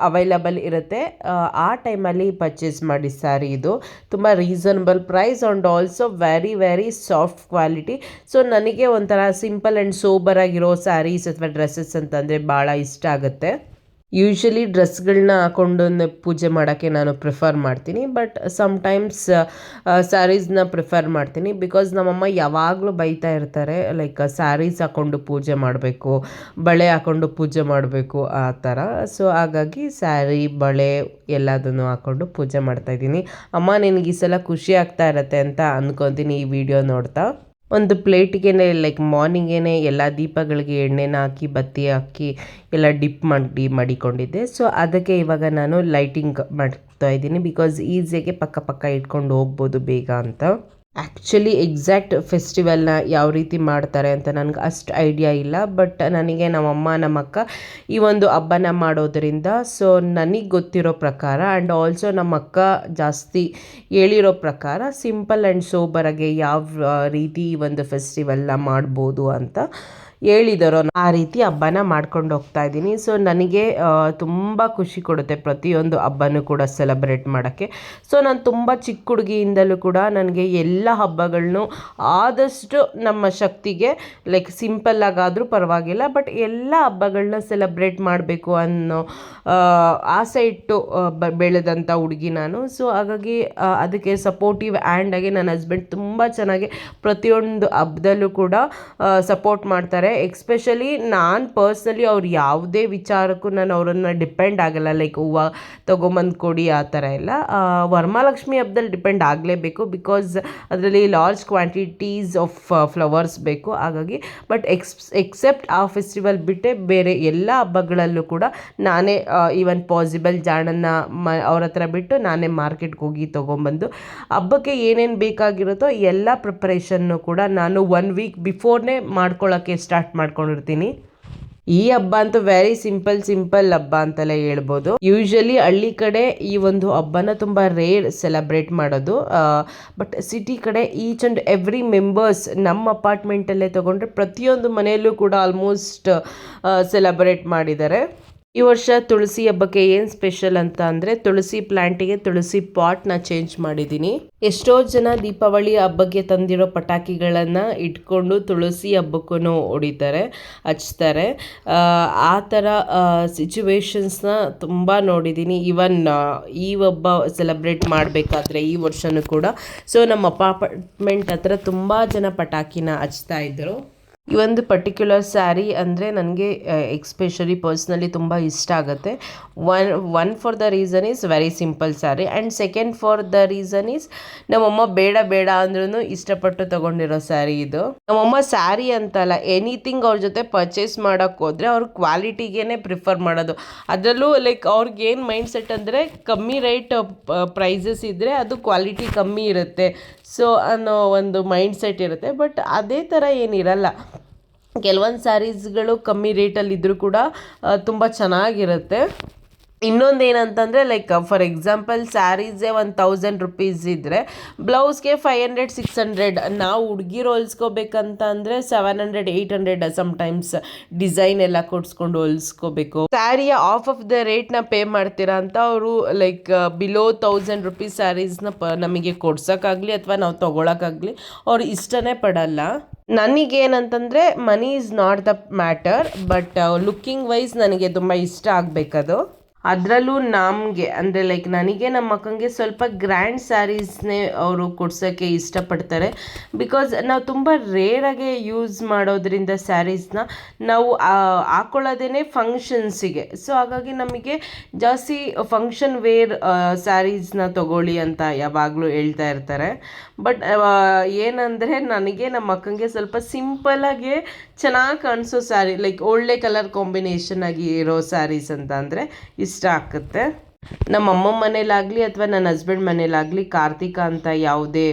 A: ಅವೈಲಬಲ್ ಇರುತ್ತೆ. ಆ, ಟೈಮಲ್ಲಿ ಪರ್ಚೇಸ್ ಮಾಡಿ ಸ್ಯಾರಿ ಇದು. ತುಂಬ reasonable price and also very very soft quality so ನನಗೆ ಒಂಥರ ಸಿಂಪಲ್ ಆ್ಯಂಡ್ ಸೋಬರ್ ಆಗಿರೋ ಸ್ಯಾರೀಸ್ ಅಥವಾ ಡ್ರೆಸ್ಸಸ್ ಅಂತಂದರೆ ಭಾಳ ಇಷ್ಟ ಆಗುತ್ತೆ. ಯೂಶ್ವಲಿ ಡ್ರೆಸ್ಗಳನ್ನ ಹಾಕೊಂಡು ಪೂಜೆ ಮಾಡೋಕ್ಕೆ ನಾನು ಪ್ರಿಫರ್ ಮಾಡ್ತೀನಿ ಬಟ್ ಸಮ್ಟೈಮ್ಸ್ ಸ್ಯಾರೀಸ್ನ ಪ್ರಿಫರ್ ಮಾಡ್ತೀನಿ. ಬಿಕಾಸ್ ನಮ್ಮಮ್ಮ ಯಾವಾಗಲೂ ಬೈತಾ ಇರ್ತಾರೆ ಲೈಕ್ ಸ್ಯಾರೀಸ್ ಹಾಕ್ಕೊಂಡು ಪೂಜೆ ಮಾಡಬೇಕು, ಬಳೆ ಹಾಕ್ಕೊಂಡು ಪೂಜೆ ಮಾಡಬೇಕು, ಆ ಥರ. ಸೊ ಹಾಗಾಗಿ ಸ್ಯಾರಿ ಬಳೆ ಎಲ್ಲದನ್ನು ಹಾಕ್ಕೊಂಡು ಪೂಜೆ ಮಾಡ್ತಾಯಿದ್ದೀನಿ ಅಮ್ಮ, ನಿನಗೆ ಈ ಸಲ ಖುಷಿ ಆಗ್ತಾ ಇರತ್ತೆ ಅಂತ ಅಂದ್ಕೊತೀನಿ ಈ ವಿಡಿಯೋ ನೋಡ್ತಾ. ಒಂದು ಪ್ಲೇಟಿಗೇ ಲೈಕ್ ಮಾರ್ನಿಂಗೇನೆ ಎಲ್ಲ ದೀಪಗಳಿಗೆ ಎಣ್ಣೆನ ಹಾಕಿ, ಬತ್ತಿ ಹಾಕಿ, ಎಲ್ಲ ಡಿಪ್ ಮಾಡಿ ಮಡಿಕೊಂಡಿದ್ದೆ. ಸೊ ಅದಕ್ಕೆ ಇವಾಗ ನಾನು ಲೈಟಿಂಗ್ ಮಾಡ್ತಾ ಇದ್ದೀನಿ. ಬಿಕಾಸ್ ಈಸಿಯಾಗಿ ಪಕ್ಕ ಪಕ್ಕ ಇಟ್ಕೊಂಡು ಹೋಗ್ಬೋದು ಬೇಗ ಅಂತ. ಆ್ಯಕ್ಚುಲಿ ಎಕ್ಸಾಕ್ಟ್ ಫೆಸ್ಟಿವಲ್ನ ಯಾವ ರೀತಿ ಮಾಡ್ತಾರೆ ಅಂತ ನನಗೆ ಅಷ್ಟು ಐಡಿಯಾ ಇಲ್ಲ. ಬಟ್ ನನಗೆ ನಮ್ಮಮ್ಮ ನಮ್ಮ ಅಕ್ಕ ಈ ಒಂದು ಹಬ್ಬನ ಮಾಡೋದರಿಂದ ಸೊ ನನಗೆ ಗೊತ್ತಿರೋ ಪ್ರಕಾರ ಆ್ಯಂಡ್ ಆಲ್ಸೋ ನಮ್ಮಕ್ಕ ಜಾಸ್ತಿ ಹೇಳಿರೋ ಪ್ರಕಾರ ಸಿಂಪಲ್ ಆ್ಯಂಡ್ ಸೋಬರಾಗೆ ಯಾವ ರೀತಿ ಈ ಒಂದು ಫೆಸ್ಟಿವಲ್ನ ಮಾಡ್ಬೋದು ಅಂತ ಹೇಳಿದರೋ ಆ ರೀತಿ ಹಬ್ಬನ ಮಾಡ್ಕೊಂಡು ಹೋಗ್ತಾ ಇದ್ದೀನಿ. ಸೊ ನನಗೆ ತುಂಬ ಖುಷಿ ಕೊಡುತ್ತೆ ಪ್ರತಿಯೊಂದು ಹಬ್ಬನೂ ಕೂಡ ಸೆಲೆಬ್ರೇಟ್ ಮಾಡೋಕ್ಕೆ. ಸೊ ನಾನು ತುಂಬ ಚಿಕ್ಕ ಹುಡುಗಿಯಿಂದಲೂ ಕೂಡ ನನಗೆ ಎಲ್ಲ ಹಬ್ಬಗಳನ್ನು ಆದಷ್ಟು ನಮ್ಮ ಶಕ್ತಿಗೆ ಲೈಕ್ ಸಿಂಪಲ್ ಆಗಾದರೂ ಪರವಾಗಿಲ್ಲ ಬಟ್ ಎಲ್ಲ ಹಬ್ಬಗಳನ್ನ ಸೆಲೆಬ್ರೇಟ್ ಮಾಡಬೇಕು ಅನ್ನೋ ಆಸೆ ಇಟ್ಟು ಬ ಬೆಳೆದಂಥ ಹುಡುಗಿ ನಾನು. ಸೊ ಹಾಗಾಗಿ ಅದಕ್ಕೆ ಸಪೋರ್ಟಿವ್ ಆ್ಯಂಡಾಗಿ ನನ್ನ ಹಸ್ಬೆಂಡ್ ತುಂಬ ಚೆನ್ನಾಗಿ ಪ್ರತಿಯೊಂದು ಹಬ್ಬದಲ್ಲೂ ಕೂಡ ಸಪೋರ್ಟ್ ಮಾಡ್ತಾರೆ. ಎಕ್ಸ್ಪೆಷಲಿ ನಾನು ಪರ್ಸ್ನಲಿ ಅವ್ರು ಯಾವುದೇ ವಿಚಾರಕ್ಕೂ ನಾನು ಅವರನ್ನು ಡಿಪೆಂಡ್ ಆಗಲ್ಲ. ಲೈಕ್ ಹೂವು ತೊಗೊಂಬಂದು ಕೊಡಿ ಆ ಥರ ಎಲ್ಲ. ವರ್ಮಾಲಕ್ಷ್ಮಿ ಹಬ್ಬದಲ್ಲಿ ಡಿಪೆಂಡ್ ಆಗಲೇಬೇಕು ಬಿಕಾಸ್ ಅದರಲ್ಲಿ ಲಾರ್ಜ್ ಕ್ವಾಂಟಿಟೀಸ್ ಆಫ್ ಫ್ಲವರ್ಸ್ ಬೇಕು. ಹಾಗಾಗಿ ಬಟ್ ಎಕ್ಸ್ ಎಕ್ಸೆಪ್ಟ್ ಆ ಫೆಸ್ಟಿವಲ್ ಬಿಟ್ಟೆ ಬೇರೆ ಎಲ್ಲ ಹಬ್ಬಗಳಲ್ಲೂ ಕೂಡ ನಾನೇ ಈವನ್ ಪಾಸಿಬಲ್ ಜಾಣನ್ನ ಮ, ಅವ್ರ ಹತ್ರ ಬಿಟ್ಟು ನಾನೇ ಮಾರ್ಕೆಟ್ಗೆ ಹೋಗಿ ತೊಗೊಂಬಂದು ಹಬ್ಬಕ್ಕೆ ಏನೇನು ಬೇಕಾಗಿರುತ್ತೋ ಎಲ್ಲ ಪ್ರಿಪ್ರೇಷನ್ನು ಕೂಡ ನಾನು ಒನ್ ವೀಕ್ ಬಿಫೋರ್ನೇ ಮಾಡ್ಕೊಳ್ಳೋಕ್ಕೆ ಸ್ಟಾರ್ಟ್ ಮಾಡ್ಕೊಂಡಿರ್ತೀನಿ. ಈ ಹಬ್ಬ ಅಂತೂ ವೆರಿ ಸಿಂಪಲ್ ಸಿಂಪಲ್ ಹಬ್ಬ ಅಂತಲೇ ಹೇಳ್ಬೋದು. ಯೂಶಲಿ ಹಳ್ಳಿ ಕಡೆ ಈ ಒಂದು ಹಬ್ಬನ ತುಂಬ ರೇರ್ ಸೆಲೆಬ್ರೇಟ್ ಮಾಡೋದು. ಬಟ್ ಸಿಟಿ ಕಡೆ ಈಚ್ ಆ್ಯಂಡ್ ಎವ್ರಿ ಮೆಂಬರ್ಸ್ ನಮ್ಮ ಅಪಾರ್ಟ್ಮೆಂಟಲ್ಲೇ ತೊಗೊಂಡ್ರೆ ಪ್ರತಿಯೊಂದು ಮನೆಯಲ್ಲೂ ಕೂಡ ಆಲ್ಮೋಸ್ಟ್ ಸೆಲೆಬ್ರೇಟ್ ಮಾಡಿದ್ದಾರೆ. ಈ ವರ್ಷ ತುಳಸಿ ಹಬ್ಬಕ್ಕೆ ಏನು ಸ್ಪೆಷಲ್ ಅಂತ ಅಂದರೆ ತುಳಸಿ ಪ್ಲ್ಯಾಂಟಿಗೆ ತುಳಸಿ ಪಾಟ್ನ ಚೇಂಜ್ ಮಾಡಿದ್ದೀನಿ. ಎಷ್ಟೋ ಜನ ದೀಪಾವಳಿ ಹಬ್ಬಕ್ಕೆ ತಂದಿರೋ ಪಟಾಕಿಗಳನ್ನು ಇಟ್ಕೊಂಡು ತುಳಸಿ ಹಬ್ಬಕ್ಕೂ ಹೊಡಿತಾರೆ ಹಚ್ತಾರೆ. ಆ, ಥರ ಸಿಚುವೇಶನ್ಸ್ನ ತುಂಬ ನೋಡಿದ್ದೀನಿ. ಈವನ್ ಈ ಹಬ್ಬ ಸೆಲೆಬ್ರೇಟ್ ಮಾಡಬೇಕಾದ್ರೆ ಈ ವರ್ಷನೂ ಕೂಡ. ಸೊ ನಮ್ಮ ಅಪಾರ್ಟ್ಮೆಂಟ್ ಹತ್ರ ತುಂಬ ಜನ ಪಟಾಕಿನ ಹಚ್ತಾ ಇದ್ದರು. ಈ ಒಂದು ಪರ್ಟಿಕ್ಯುಲರ್ ಸ್ಯಾರಿ ಅಂದರೆ ನನಗೆ ಎಕ್ಸ್ಪೆಷಲಿ ಪರ್ಸ್ನಲಿ ತುಂಬ ಇಷ್ಟ ಆಗುತ್ತೆ. One one for the reason is very simple sari and second for the reason is ನಮ್ಮಮ್ಮ ಬೇಡ ಬೇಡ ಅಂದ್ರೂ ಇಷ್ಟಪಟ್ಟು ತೊಗೊಂಡಿರೋ ಸ್ಯಾರಿ ಇದು. ನಮ್ಮಮ್ಮ ಸ್ಯಾರಿ ಅಂತಲ್ಲ ಎನಿಥಿಂಗ್ ಅವ್ರ ಜೊತೆ ಪರ್ಚೇಸ್ ಮಾಡೋಕ್ಕೆ ಹೋದರೆ ಅವ್ರ ಕ್ವಾಲಿಟಿಗೇ ಪ್ರಿಫರ್ ಮಾಡೋದು. ಅದರಲ್ಲೂ ಲೈಕ್ ಅವ್ರಿಗೇನು ಮೈಂಡ್ ಸೆಟ್ ಅಂದರೆ ಕಮ್ಮಿ ರೇಟ್ ಪ್ರೈಸಸ್ ಇದ್ದರೆ ಅದು ಕ್ವಾಲಿಟಿ ಕಮ್ಮಿ ಇರುತ್ತೆ. ಸೊ ಅನ್ನೋ ಒಂದು ಮೈಂಡ್ ಸೆಟ್ ಇರುತ್ತೆ. ಬಟ್ ಅದೇ ಥರ ಏನಿರಲ್ಲ. ಕೆಲವೊಂದು ಸ್ಯಾರೀಸ್ಗಳು ಕಮ್ಮಿ ರೇಟಲ್ಲಿ ಇದ್ದರೂ ಕೂಡ ತುಂಬ ಚೆನ್ನಾಗಿರುತ್ತೆ. ಇನ್ನೊಂದು ಏನಂತಂದರೆ ಲೈಕ್ ಫಾರ್ ಎಕ್ಸಾಂಪಲ್ ಸ್ಯಾರೀಸೇ ಒಂದು ತೌಸಂಡ್ ರುಪೀಸ್ ಇದ್ದರೆ ಬ್ಲೌಸ್ಗೆ ಫೈವ್ ಹಂಡ್ರೆಡ್ ಸಿಕ್ಸ್ ಹಂಡ್ರೆಡ್ ನಾವು ಹುಡುಗಿ ಹೊಲ್ಸ್ಕೋಬೇಕಂತ ಅಂದರೆ seven hundred eight hundred sometimes design ಎಲ್ಲ ಕೊಡಿಸ್ಕೊಂಡು ಹೊಲ್ಸ್ಕೋಬೇಕು. ಸ್ಯಾರಿಯ ಆಫ್ ಆಫ್ ದ ರೇಟ್ನ ಪೇ ಮಾಡ್ತೀರಾ ಅಂತ ಅವರು ಲೈಕ್ ಬಿಲೋ ತೌಸಂಡ್ ರುಪೀಸ್ ಸ್ಯಾರೀಸ್ನ ಪ, ನಮಗೆ ಕೊಡ್ಸೋಕ್ಕಾಗಲಿ ಅಥವಾ ನಾವು ತೊಗೊಳಕ್ಕಾಗಲಿ, ಅವ್ರು ಇಷ್ಟನೇ ಪಡಲ್ಲ. ನನಗೇನಂತಂದರೆ money is not the matter but looking wise ನನಗೆ ತುಂಬ ಇಷ್ಟ ಆಗಬೇಕದು. ಅದರಲ್ಲೂ ನಮಗೆ, ಅಂದರೆ ಲೈಕ್ ನನಗೆ ನಮ್ಮ ಅಕ್ಕಂಗೆ ಸ್ವಲ್ಪ ಗ್ರ್ಯಾಂಡ್ ಸ್ಯಾರೀಸ್ನೇ ಅವರು ಕೊಡ್ಸೋಕ್ಕೆ ಇಷ್ಟಪಡ್ತಾರೆ. ಬಿಕಾಸ್ ನಾವು ತುಂಬ ರೇರಾಗೆ ಯೂಸ್ ಮಾಡೋದ್ರಿಂದ ಸ್ಯಾರೀಸ್ನ ನಾವು ಹಾಕೊಳ್ಳೋದೇ ಫಂಕ್ಷನ್ಸಿಗೆ ಸೊ ಹಾಗಾಗಿ ನಮಗೆ ಜಾಸ್ತಿ ಫಂಕ್ಷನ್ ವೇರ್ ಸ್ಯಾರೀಸ್ನ ತಗೊಳ್ಳಿ ಅಂತ ಯಾವಾಗಲೂ ಹೇಳ್ತಾ ಇರ್ತಾರೆ. ಬಟ್ ಏನಂದರೆ ನನಗೆ ನಮ್ಮ ಅಕ್ಕಂಗೆ ಸ್ವಲ್ಪ ಸಿಂಪಲಾಗಿ ಚೆನ್ನಾಗಿ ಕಾಣಿಸೋ ಸ್ಯಾರಿ ಲೈಕ್ ಒಳ್ಳೆ ಕಲರ್ ಕಾಂಬಿನೇಷನ್ ಆಗಿ ಇರೋ ಸ್ಯಾರೀಸ್ ಅಂತ ಅಂದರೆ ಇಷ್ಟ ಆಗುತ್ತೆ? ನಮ್ಮ ಅಮ್ಮ ಮನೇಲಾಗಲಿ ಅಥವಾ ನನ್ನ ಹಸ್ಬೆಂಡ್ ಮನೇಲಾಗಲಿ ಕಾರ್ತಿಕ ಅಂತ ಯಾವುದೇ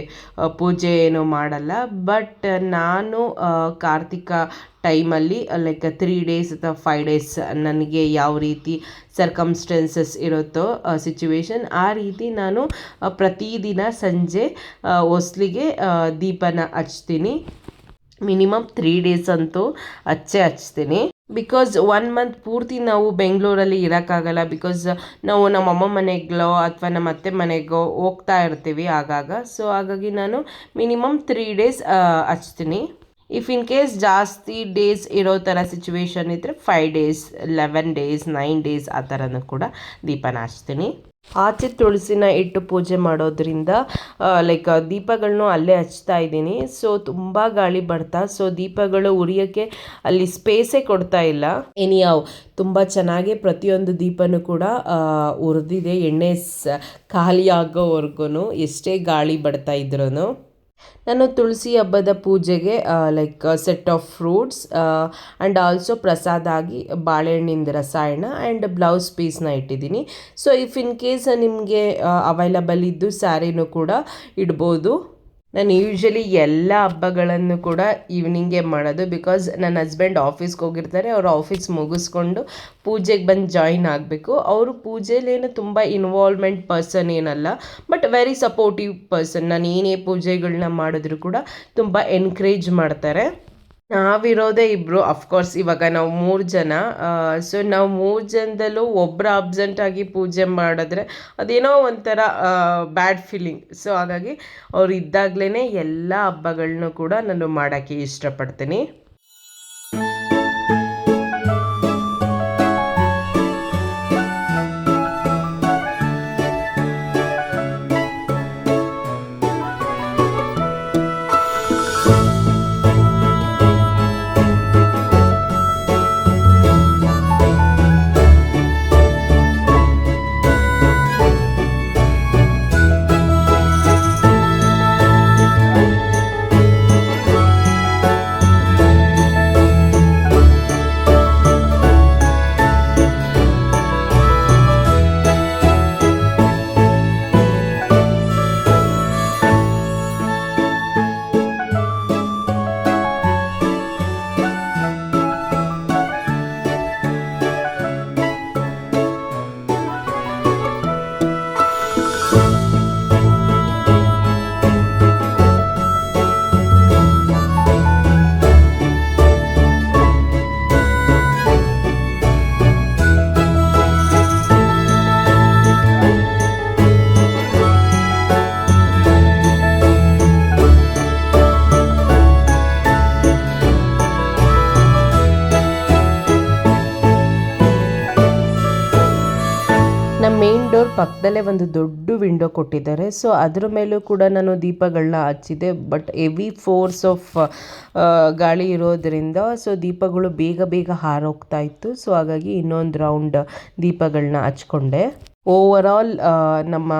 A: ಪೂಜೆ ಏನು ಮಾಡಲ್ಲ. ಬಟ್ ನಾನು ಕಾರ್ತಿಕ ಟೈಮಲ್ಲಿ ಲೈಕ್ ತ್ರೀ ಡೇಸ್ ಅಥವಾ ಫೈವ್ ಡೇಸ್ ನನಗೆ ಯಾವ ರೀತಿ ಸರ್ಕಮ್ಸ್ಟೆನ್ಸಸ್ ಇರುತ್ತೋ ಸಿಚುವೇಶನ್ ಆ ರೀತಿ ನಾನು ಪ್ರತಿದಿನ ಸಂಜೆ ಹೊಸ್ಲಿಗೆ ದೀಪನ ಹಚ್ತೀನಿ. ಮಿನಿಮಮ್ ತ್ರೀ ಡೇಸ್ ಅಂತೂ ಹಚ್ಚೇ ಹಚ್ತೀನಿ. ಬಿಕಾಸ್ ಒನ್ ಮಂತ್ ಪೂರ್ತಿ ನಾವು ಬೆಂಗಳೂರಲ್ಲಿ ಇರೋಕ್ಕಾಗಲ್ಲ. ಬಿಕಾಸ್ ನಾವು ನಮ್ಮ ಅಮ್ಮ ಮನೆಗಳೋ ಅಥವಾ ನಮ್ಮ ಅತ್ತೆ ಮನೆಗೋ ಹೋಗ್ತಾ ಇರ್ತೀವಿ ಆಗಾಗ. ಸೊ ಹಾಗಾಗಿ ನಾನು ಮಿನಿಮಮ್ ತ್ರೀ ಡೇಸ್ ಹಚ್ತೀನಿ. ಇಫ್ ಇನ್ ಕೇಸ್ ಜಾಸ್ತಿ ಡೇಸ್ ಇರೋ ಥರ ಸಿಚುವೇಶನ್ ಇದ್ದರೆ five days eleven days nine days ಆ ಥರನೂ ಕೂಡ ದೀಪನ ಹಚ್ತೀನಿ. ಆಚೆ ತುಳಸಿನ ಇಟ್ಟು ಪೂಜೆ ಮಾಡೋದ್ರಿಂದ ಲೈಕ್ ದೀಪಗಳನ್ನೂ ಅಲ್ಲೇ ಹಚ್ತಾ ಇದ್ದೀನಿ. ಸೊ ತುಂಬ ಗಾಳಿ ಬರ್ತಾ ಸೊ ದೀಪಗಳು ಉರಿಯೋಕ್ಕೆ ಅಲ್ಲಿ ಸ್ಪೇಸೇ ಕೊಡ್ತಾ ಇಲ್ಲ. ಎನಿಯಾವ್ ತುಂಬ ಚೆನ್ನಾಗಿ ಪ್ರತಿಯೊಂದು ದೀಪನೂ ಕೂಡ ಉರಿದಿದೆ. ಎಣ್ಣೆ ಖಾಲಿ ಆಗೋವರೆಗೂ ಎಷ್ಟೇ ಗಾಳಿ ಬರ್ತಾ ಇದ್ರೂ ನಾನು ತುಳಸಿ ಹಬ್ಬದ ಪೂಜೆಗೆ like set of fruits and also ಪ್ರಸಾದ ಆಗಿ ಬಾಳೆಹಣ್ಣಿಂದ ರಸಾಯನ ಆ್ಯಂಡ್ ಬ್ಲೌಸ್ ಪೀಸ್ನ ಇಟ್ಟಿದ್ದೀನಿ. ಸೊ ಇಫ್ ಇನ್ ಕೇಸ್ ನಿಮಗೆ ಅವೈಲಬಲ್ ಇದ್ದು ಸ್ಯಾರಿನೂ ಕೂಡ ಇಡ್ಬೋದು. ನಾನು ಯೂಶ್ವಲಿ ಎಲ್ಲ ಹಬ್ಬಗಳನ್ನು ಕೂಡ ಈವ್ನಿಂಗೇ ಮಾಡೋದು ಬಿಕಾಸ್ ನನ್ನ ಹಸ್ಬೆಂಡ್ ಆಫೀಸ್ಗೆ ಹೋಗಿರ್ತಾರೆ, ಅವರು ಆಫೀಸ್ ಮುಗಿಸ್ಕೊಂಡು ಪೂಜೆಗೆ ಬಂದು ಜಾಯಿನ್ ಆಗಬೇಕು. ಅವರು ಪೂಜೆಲೇನು ತುಂಬ ಇನ್ವಾಲ್ವ್ಮೆಂಟ್ ಪರ್ಸನ್ ಏನಲ್ಲ ಬಟ್ ವೆರಿ ಸಪೋರ್ಟಿವ್ ಪರ್ಸನ್ ನಾನು ಏನೇ ಪೂಜೆಗಳನ್ನ ಮಾಡಿದ್ರು ಕೂಡ ತುಂಬ ಎನ್ಕರೇಜ್ ಮಾಡ್ತಾರೆ. ನಾವಿರೋದೇ ಇಬ್ಬರು ಅಫ್ಕೋರ್ಸ್ ಇವಾಗ ನಾವು ಮೂರು ಜನ. ಸೊ ನಾವು ಮೂರು ಜನದಲ್ಲೂ ಒಬ್ಬರು ಅಬ್ಸೆಂಟ್ ಆಗಿ ಪೂಜೆ ಮಾಡಿದ್ರೆ ಅದೇನೋ ಒಂಥರ ಬ್ಯಾಡ್ ಫೀಲಿಂಗ್ ಸೊ ಹಾಗಾಗಿ ಅವ್ರು ಇದ್ದಾಗ್ಲೇ ಎಲ್ಲ ಹಬ್ಬಗಳನ್ನೂ ಕೂಡ ನಾನು ಮಾಡೋಕ್ಕೆ ಇಷ್ಟಪಡ್ತೀನಿ. ಪಕ್ಕದಲ್ಲೇ ಒಂದು ದೊಡ್ಡ ವಿಂಡೋ ಕೊಟ್ಟಿದ್ದಾರೆ. ಸೊ ಅದ್ರ ಮೇಲೂ ಕೂಡ ನಾನು ದೀಪಗಳನ್ನ ಹಚ್ಚಿದೆ ಬಟ್ ಎವಿ ಫೋರ್ಸ್ ಆಫ್ ಗಾಳಿ ಇರೋದ್ರಿಂದ ಸೊ ದೀಪಗಳು ಬೇಗ ಬೇಗ ಹಾರೋಗ್ತಾ ಇತ್ತು. ಸೊ ಹಾಗಾಗಿ ಇನ್ನೊಂದು ರೌಂಡ್ ದೀಪಗಳನ್ನ ಹಚ್ಕೊಂಡೆ. ಓವರ್ ಆಲ್ ನಮ್ಮ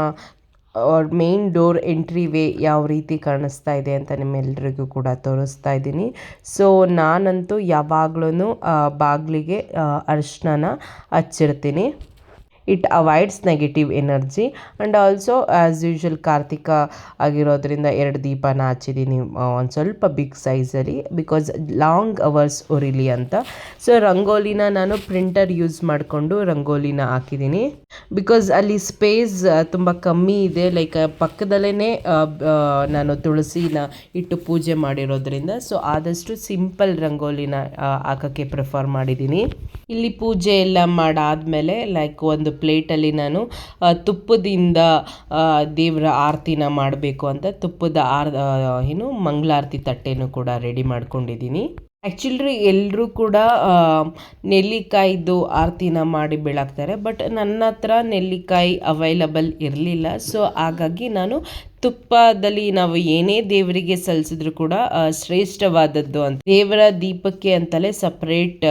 A: ಮೇನ್ ಡೋರ್ ಎಂಟ್ರಿ ವೇ ಯಾವ ರೀತಿ ಕಾಣಿಸ್ತಾ ಇದೆ ಅಂತ ನಿಮ್ಮೆಲ್ಲರಿಗೂ ಕೂಡ ತೋರಿಸ್ತಾ ಇದ್ದೀನಿ. ಸೊ ನಾನಂತೂ ಯಾವಾಗ್ಲೂ ಬಾಗಿಲಿಗೆ ಅರಿಶಿನ ಹಚ್ಚಿರ್ತೀನಿ. It avoids negative energy and also as usual Kartika ಆಗಿರೋದ್ರಿಂದ ಎರಡು ದೀಪನ ಹಚ್ಚಿದ್ದೀನಿ ಒಂದು ಸ್ವಲ್ಪ ಬಿಗ್ ಸೈಜಲ್ಲಿ ಬಿಕಾಸ್ ಲಾಂಗ್ ಅವರ್ಸ್ ಉರಿಲಿ ಅಂತ. ಸೊ ರಂಗೋಲಿನ ನಾನು ಪ್ರಿಂಟರ್ ಯೂಸ್ ಮಾಡಿಕೊಂಡು ರಂಗೋಲಿನ ಹಾಕಿದ್ದೀನಿ. ಬಿಕಾಸ್ ಅಲ್ಲಿ ಸ್ಪೇಸ್ ತುಂಬ ಕಮ್ಮಿ ಇದೆ. ಲೈಕ್ ಪಕ್ಕದಲ್ಲೇ ನಾನು ತುಳಸಿನ ಇಟ್ಟು ಪೂಜೆ ಮಾಡಿರೋದ್ರಿಂದ. ಸೊ ಆದಷ್ಟು ಸಿಂಪಲ್ ರಂಗೋಲಿನ ಹಾಕೋಕ್ಕೆ ಪ್ರಿಫರ್ ಮಾಡಿದ್ದೀನಿ. ಇಲ್ಲಿ ಪೂಜೆ ಎಲ್ಲ ಮಾಡಾದ್ಮೇಲೆ ಲೈಕ್ ಒಂದು ಪ್ಲೇಟಲ್ಲಿ ನಾನು ತುಪ್ಪದಿಂದ ದೇವರ ಆರತಿನ ಮಾಡಬೇಕು ಅಂತ ತುಪ್ಪದ ಆರ್ ಏನು, ಮಂಗಳಾರತಿ ತಟ್ಟೆನೂ ಕೂಡ ರೆಡಿ ಮಾಡ್ಕೊಂಡಿದ್ದೀನಿ. ಆ್ಯಕ್ಚುಲಿ ಎಲ್ಲರೂ ಕೂಡ ನೆಲ್ಲಿಕಾಯಿದು ಆರತಿನ ಮಾಡಿ ಬೆಳಗ್ತಾರೆ, ಬಟ್ ನನ್ನ ಹತ್ರ ನೆಲ್ಲಿಕಾಯಿ ಅವೈಲಬಲ್ ಇರಲಿಲ್ಲ. ಸೊ ಹಾಗಾಗಿ ನಾನು ತುಪ್ಪದಲ್ಲಿ ನಾವು ಏನೇ ದೇವರಿಗೆ ಸಲ್ಲಿಸಿದ್ರು ಕೂಡ ಶ್ರೇಷ್ಠವಾದದ್ದು ಅಂತ. ದೇವರ ದೀಪಕ್ಕೆ ಅಂತಲೇ ಸಪ್ರೇಟ್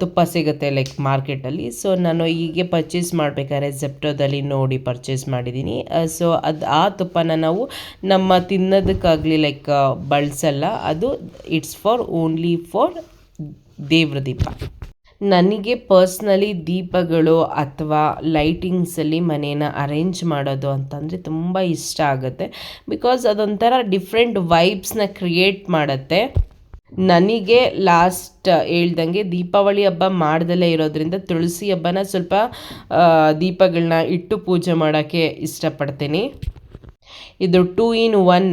A: ತುಪ್ಪ ಸಿಗುತ್ತೆ ಲೈಕ್ ಮಾರ್ಕೆಟಲ್ಲಿ. ಸೊ ನಾನು ಹೀಗೆ ಪರ್ಚೇಸ್ ಮಾಡಬೇಕಾದ್ರೆ ಜೆಪ್ಟೋದಲ್ಲಿ ನೋಡಿ ಪರ್ಚೇಸ್ ಮಾಡಿದ್ದೀನಿ. ಸೊ ಅದು, ಆ ತುಪ್ಪನ ನಾವು ನಮ್ಮ ತಿನ್ನೋದಕ್ಕಾಗಲಿ ಲೈಕ್ ಬಳಸಲ್ಲ. ಅದು ಇಟ್ಸ್ ಫಾರ್ ಓನ್ಲಿ ಫಾರ್ ದೇವ್ರ ದೀಪ. ನನಗೆ ಪರ್ಸ್ನಲಿ ದೀಪಗಳು ಅಥವಾ ಲೈಟಿಂಗ್ಸಲ್ಲಿ ಮನೇನ ಅರೇಂಜ್ ಮಾಡೋದು ಅಂತಂದರೆ ತುಂಬ ಇಷ್ಟ ಆಗುತ್ತೆ. ಬಿಕಾಸ್ ಅದೊಂಥರ ಡಿಫ್ರೆಂಟ್ ವೈಬ್ಸ್ನ ಕ್ರಿಯೇಟ್ ಮಾಡುತ್ತೆ. ನನಗೆ ಲಾಸ್ಟ್ ಹೇಳ್ದಂಗೆ ದೀಪಾವಳಿ ಹಬ್ಬ ಮಾಡ್ದಲೇ ಇರೋದ್ರಿಂದ ತುಳಸಿ ಹಬ್ಬನ ಸ್ವಲ್ಪ ದೀಪಗಳನ್ನ ಇಟ್ಟು ಪೂಜೆ ಮಾಡೋಕ್ಕೆ ಇಷ್ಟಪಡ್ತೀನಿ. ಇದು ಟೂ ಇನ್ ಒನ್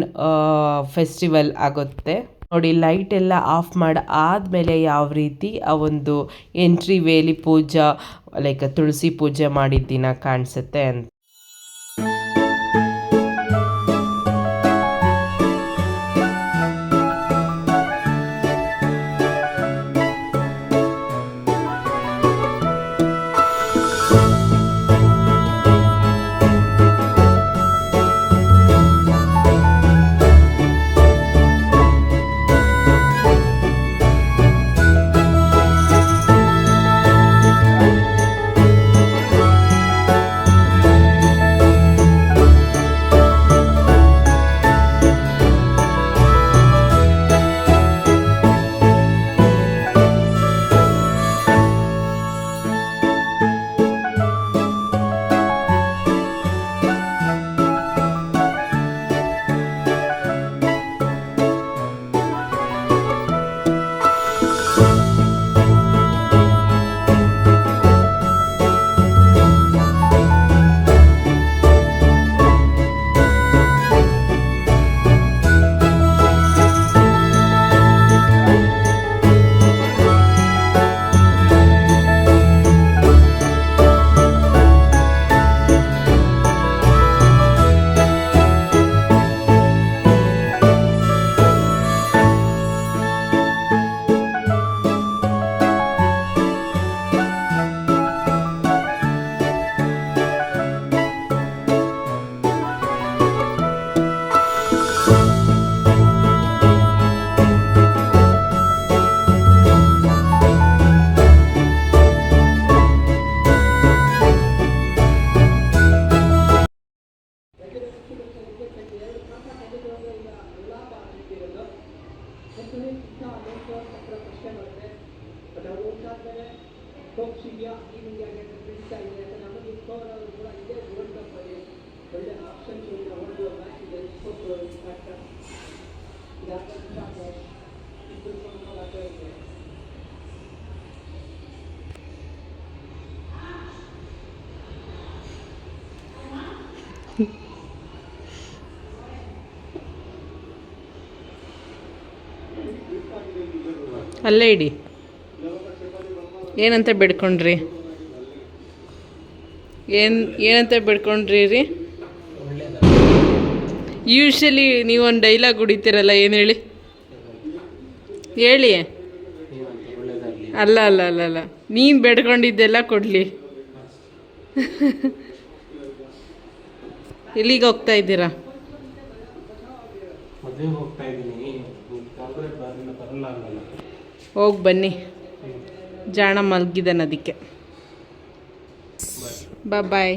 A: ಫೆಸ್ಟಿವಲ್ ಆಗುತ್ತೆ. ನೋಡಿ, ಲೈಟ್ ಎಲ್ಲ ಆಫ್ ಮಾಡಿ, ಆದಮೇಲೆ ಯಾವ ರೀತಿ ಆ ಒಂದು ಎಂಟ್ರಿ ವೇಲಿ ಪೂಜಾ, ಲೈಕ್ ತುಳಸಿ ಪೂಜೆ ಮಾಡಿದ್ದಿನ ಕಾಣಿಸುತ್ತೆ ಅಂತ.
B: ಅಲ್ಲೇ ಇಡಿ. ಏನಂತ ಬೇಡ್ಕೊಂಡ್ರಿ? ಏನು, ಏನಂತ ಬೇಡ್ಕೊಂಡ್ರಿ ರೀ ನೀವು ನೀವೊಂದು ಡೈಲಾಗ್ ಹೊಡಿತೀರಲ್ಲ ಏನು ಹೇಳಿ? ಹೇಳಿ. ಅಲ್ಲ ಅಲ್ಲ ಅಲ್ಲ ಅಲ್ಲ. ನೀನು ಬೇಡ್ಕೊಂಡಿದ್ದೆಲ್ಲ ಕೊಡಲಿ. ಎಲ್ಲಿಗೆ ಹೋಗ್ತಾ ಇದ್ದೀರಾ?
C: ಹೋಗ್ತಾ
B: ಹೋಗಿ ಬನ್ನಿ. ಜಾಣ ಮಲಗಿದ್ದಾನೆ ಅದಕ್ಕೆ. ಬಾಯ್